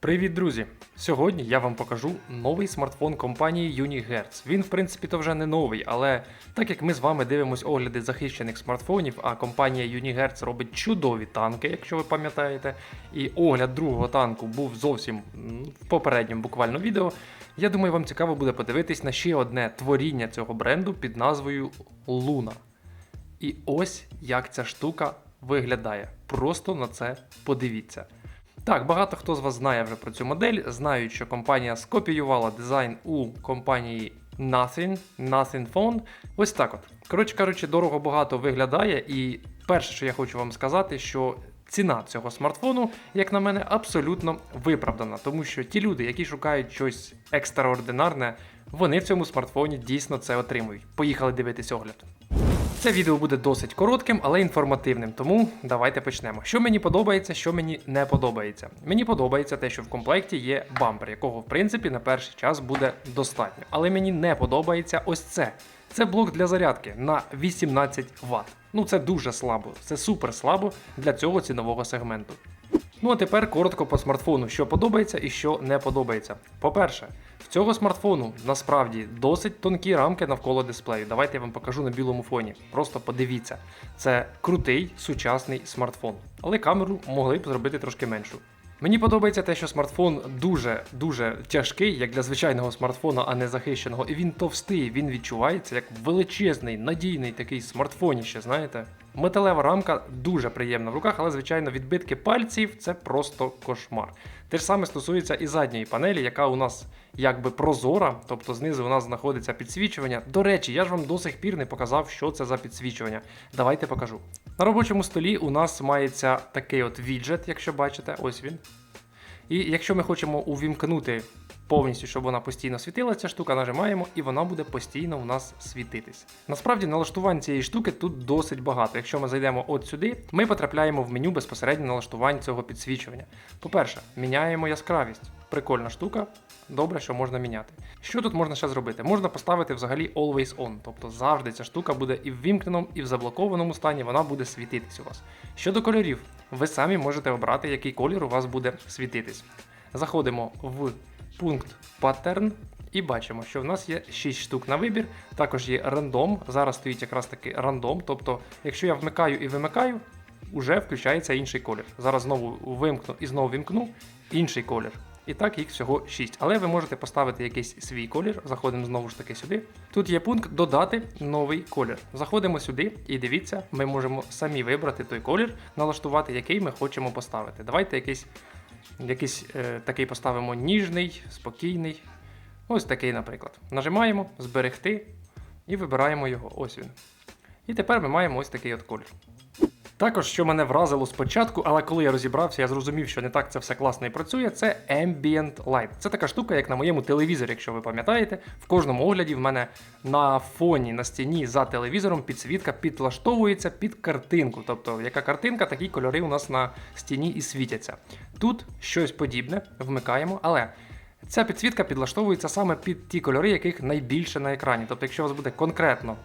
Привіт, друзі! Сьогодні я вам покажу новий смартфон компанії Unihertz. Він, в принципі, то вже не новий, але так як ми з вами дивимось огляди захищених смартфонів, а компанія Unihertz робить чудові танки, якщо ви пам'ятаєте, і огляд другого танку був зовсім в попередньому буквально відео. Я думаю, вам цікаво буде подивитись на ще одне творіння цього бренду під назвою Luna. І ось як ця штука виглядає. Просто на це подивіться. Так, багато хто з вас знає вже про цю модель, знають, що компанія скопіювала дизайн у компанії Nothing, Nothing Phone. Ось так от. Коротше кажучи, дорого багато виглядає, і перше, що я хочу вам сказати, що ціна цього смартфону, як на мене, абсолютно виправдана, тому що ті люди, які шукають щось екстраординарне, вони в цьому смартфоні дійсно це отримують. Поїхали дивитись огляд. Це відео буде досить коротким, але інформативним, тому давайте почнемо. Що мені подобається, що мені не подобається. Мені подобається те, що в комплекті є бампер, якого в принципі на перший час буде достатньо. Але мені не подобається ось це. Це блок для зарядки на 18 Вт. Ну це дуже слабо, це супер слабо для цього цінового сегменту. Ну а тепер коротко по смартфону, що подобається і що не подобається. По-перше, цього смартфону насправді досить тонкі рамки навколо дисплею. Давайте я вам покажу на білому фоні. Просто подивіться. Це крутий сучасний смартфон, але камеру могли б зробити трошки меншу. Мені подобається те, що смартфон дуже дуже тяжкий, як для звичайного смартфона, а не захищеного. І він товстий, він відчувається як величезний, надійний такий смартфоніще, знаєте. Металева рамка дуже приємна в руках, але звичайно відбитки пальців це просто кошмар. Те ж саме стосується і задньої панелі, яка у нас якби прозора, тобто знизу у нас знаходиться підсвічування. До речі, я ж вам до сих пір не показав, що це за підсвічування. Давайте покажу. На робочому столі у нас мається такий от віджет, якщо бачите, ось він. І якщо ми хочемо увімкнути повністю, щоб вона постійно світила, ця штука нажимаємо, і вона буде постійно у нас світитись. Насправді налаштувань цієї штуки тут досить багато. Якщо ми зайдемо от сюди, ми потрапляємо в меню безпосередньо налаштувань цього підсвічування. По-перше, міняємо яскравість. Прикольна штука, добре, що можна міняти. Що тут можна ще зробити? Можна поставити взагалі Always On, тобто завжди ця штука буде і в вімкненому, і в заблокованому стані вона буде світитись у вас. Щодо кольорів, ви самі можете обрати, який колір у вас буде світитись. Заходимо в пункт Pattern і бачимо, що в нас є 6 штук на вибір. Також є рандом. Зараз стоїть якраз таки рандом. Тобто, якщо я вмикаю і вимикаю, уже включається інший колір. Зараз знову вимкну і знову вімкну інший колір. І так їх всього 6. Але ви можете поставити якийсь свій колір. Заходимо знову ж таки сюди. Тут є пункт додати новий колір. Заходимо сюди і дивіться, ми можемо самі вибрати той колір, налаштувати, який ми хочемо поставити. Давайте якийсь, якийсь е, такий поставимо ніжний, спокійний. Ось такий, наприклад. Нажимаємо зберегти і вибираємо його. Ось він. І тепер ми маємо ось такий от колір. Також, що мене вразило спочатку, але коли я розібрався, я зрозумів, що не так це все класно і працює. Це Ambient Light. Це така штука, як на моєму телевізорі, якщо ви пам'ятаєте. В кожному огляді в мене на фоні на стіні за телевізором підсвітка підлаштовується під картинку. Тобто, яка картинка, такі кольори у нас на стіні і світяться. Тут щось подібне, вмикаємо, але. Ця підсвітка підлаштовується саме під ті кольори, яких найбільше на екрані. Тобто, якщо у вас буде конкретно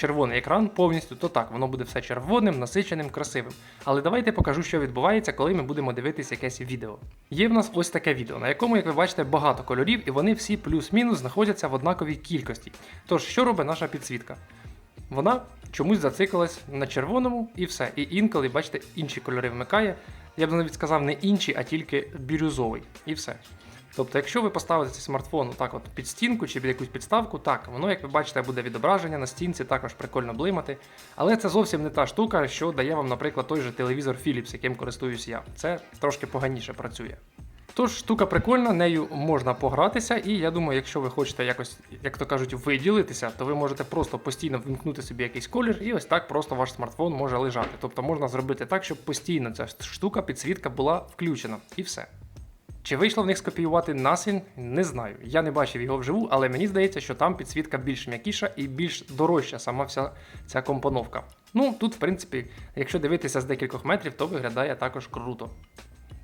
червоний екран повністю, то так, воно буде все червоним, насиченим, красивим. Але давайте покажу, що відбувається, коли ми будемо дивитися якесь відео. Є в нас ось таке відео, на якому, як ви бачите, багато кольорів, і вони всі плюс-мінус знаходяться в однаковій кількості. Тож, що робить наша підсвітка? Вона чомусь зациклилась на червоному і все. І інколи, бачите, інші кольори вмикає. Я б навіть сказав не інші, а тільки бірюзовий. І все. Тобто, якщо ви поставите цей смартфон так от під стінку чи під якусь підставку, так, воно, як ви бачите, буде відображення на стінці, також прикольно блимати. Але це зовсім не та штука, що дає вам, наприклад, той же телевізор Philips, яким користуюсь я. Це трошки поганіше працює. Тож штука прикольна, нею можна погратися, і я думаю, якщо ви хочете якось, як то кажуть, виділитися, то ви можете просто постійно вмкнути собі якийсь колір, і ось так просто ваш смартфон може лежати. Тобто можна зробити так, щоб постійно ця штука, підсвітка була включена, і все. Чи вийшло в них скопіювати насін, Не знаю. Я не бачив його вживу, але мені здається, що там підсвітка більш м'якіша і більш дорожча сама вся ця компоновка. Ну, тут, в принципі, якщо дивитися з декількох метрів, то виглядає також круто.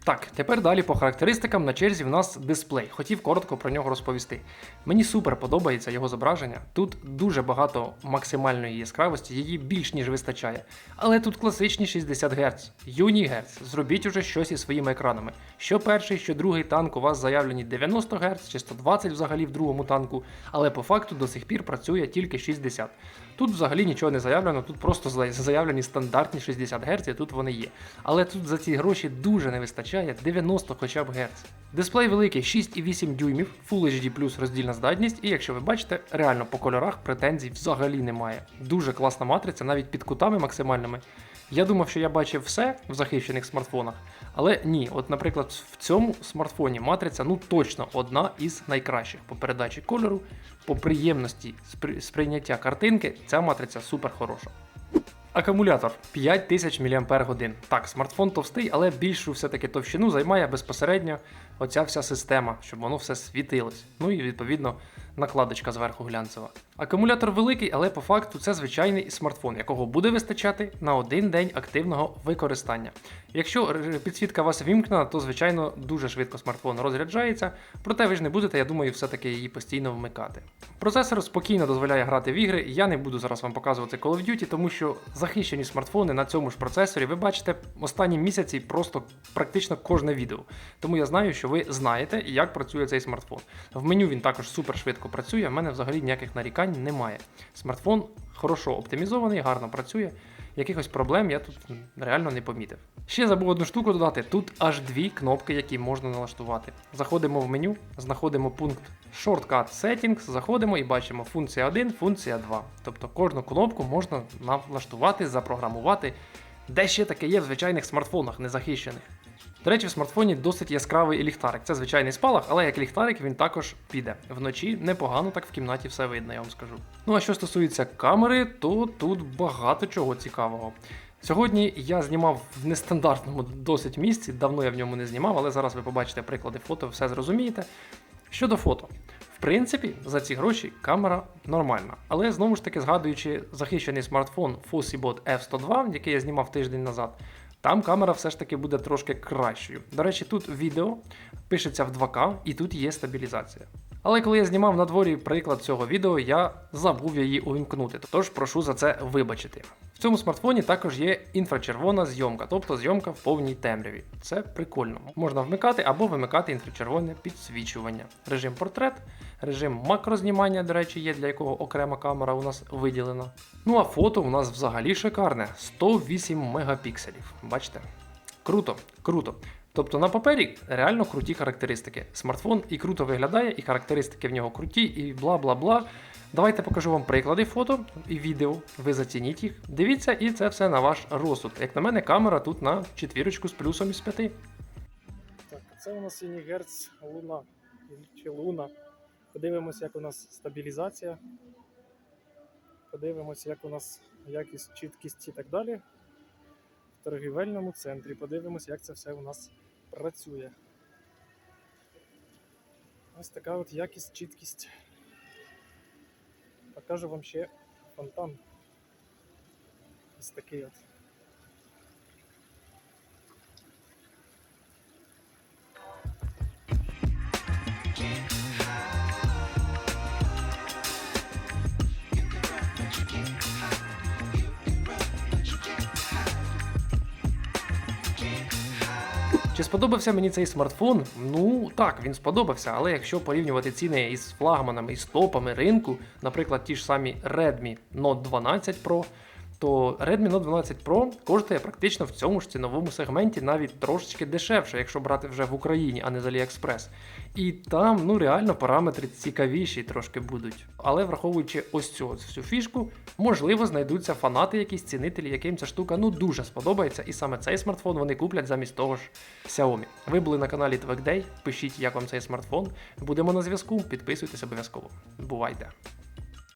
Так, тепер далі по характеристикам на черзі в нас дисплей. Хотів коротко про нього розповісти. Мені супер подобається його зображення. Тут дуже багато максимальної яскравості, її більш ніж вистачає. Але тут класичні 60 Гц, юні Гц. Зробіть уже щось із своїми екранами. Що перший, що другий танк у вас заявлені 90 Гц чи 120 взагалі в другому танку, але по факту до сих пір працює тільки 60. Тут взагалі нічого не заявлено, тут просто заявлені стандартні 60 Гц, і тут вони є. Але тут за ці гроші дуже не вистачає 90 хоча б Гц. Дисплей великий 6,8 дюймів, Full HD роздільна здатність, і якщо ви бачите, реально по кольорах претензій взагалі немає. Дуже класна матриця, навіть під кутами максимальними. Я думав, що я бачив все в захищених смартфонах, але ні, от, наприклад, в цьому смартфоні матриця ну точно одна із найкращих по передачі кольору, по приємності сприйняття картинки. Ця матриця супер хороша. Акумулятор 5000 мАч. Так, смартфон товстий, але більшу все-таки товщину займає безпосередньо оця вся система, щоб воно все світилось. Ну і відповідно накладочка зверху глянцева. Акумулятор великий, але по факту це звичайний смартфон, якого буде вистачати на один день активного використання. Якщо підсвітка вас вімкнена, то звичайно дуже швидко смартфон розряджається, проте ви ж не будете, я думаю, все-таки її постійно вмикати. Процесор спокійно дозволяє грати в ігри. Я не буду зараз вам показувати Call of Duty, тому що захищені смартфони на цьому ж процесорі ви бачите останні місяці просто практично кожне відео. Тому я знаю, що ви знаєте, як працює цей смартфон. В меню він також супер швидко працює. в мене взагалі ніяких нарікань немає. Смартфон хорошо оптимізований, гарно працює. Якихось проблем я тут реально не помітив. Ще забув одну штуку додати: тут аж дві кнопки, які можна налаштувати. Заходимо в меню, знаходимо пункт Shortcut Settings, заходимо і бачимо функція 1, функція 2. Тобто кожну кнопку можна налаштувати, запрограмувати. Де ще таке є в звичайних смартфонах незахищених. До речі, в смартфоні досить яскравий ліхтарик. Це звичайний спалах, але як ліхтарик він також піде. Вночі непогано так в кімнаті все видно, я вам скажу. Ну а що стосується камери, то тут багато чого цікавого. Сьогодні я знімав в нестандартному досить місці, давно я в ньому не знімав, але зараз ви побачите приклади фото, все зрозумієте. Щодо фото, в принципі, за ці гроші камера нормальна. Але знову ж таки, згадуючи захищений смартфон Fosibot F102, який я знімав тиждень назад, там камера все ж таки буде трошки кращою. До речі, тут відео пишеться в 2К і тут є стабілізація. Але коли я знімав на дворі приклад цього відео, я забув її увімкнути, тож прошу за це вибачити. В цьому смартфоні також є інфрачервона зйомка, тобто зйомка в повній темряві. Це прикольно. Можна вмикати або вимикати інфрачервоне підсвічування. Режим портрет, режим макрознімання, до речі, є для якого окрема камера у нас виділена. Ну а фото у нас взагалі шикарне 108 мегапікселів. Бачите? Круто, круто. Тобто на папері реально круті характеристики. Смартфон і круто виглядає, і характеристики в нього круті, і бла бла бла. Давайте покажу вам приклади фото і відео. Ви зацініть їх. Дивіться, і це все на ваш розсуд. Як на мене, камера тут на четвірочку з плюсом із п'яти. Так, це у нас Герц Луна чи Луна. Подивимося, як у нас стабілізація. Подивимося, як у нас якість, чіткість і так далі. В торгівельному центрі. Подивимося, як це все у нас працює. Ось така от якість, чіткість. Покажу вам ще фонтан. Ось такий от. Чи сподобався мені цей смартфон? Ну так, він сподобався, але якщо порівнювати ціни із флагманами і топами ринку, наприклад, ті ж самі Redmi Note 12 Pro, то Redmi Note 12 Pro коштує практично в цьому ж ціновому сегменті навіть трошечки дешевше, якщо брати вже в Україні, а не з AliExpress. І там ну реально параметри цікавіші трошки будуть. Але враховуючи ось цю ось всю фішку, можливо, знайдуться фанати, якісь цінителі, яким ця штука ну дуже сподобається, і саме цей смартфон вони куплять замість того ж Xiaomi. Ви були на каналі Твекдей, пишіть, як вам цей смартфон. Будемо на зв'язку, підписуйтесь обов'язково. Бувайте!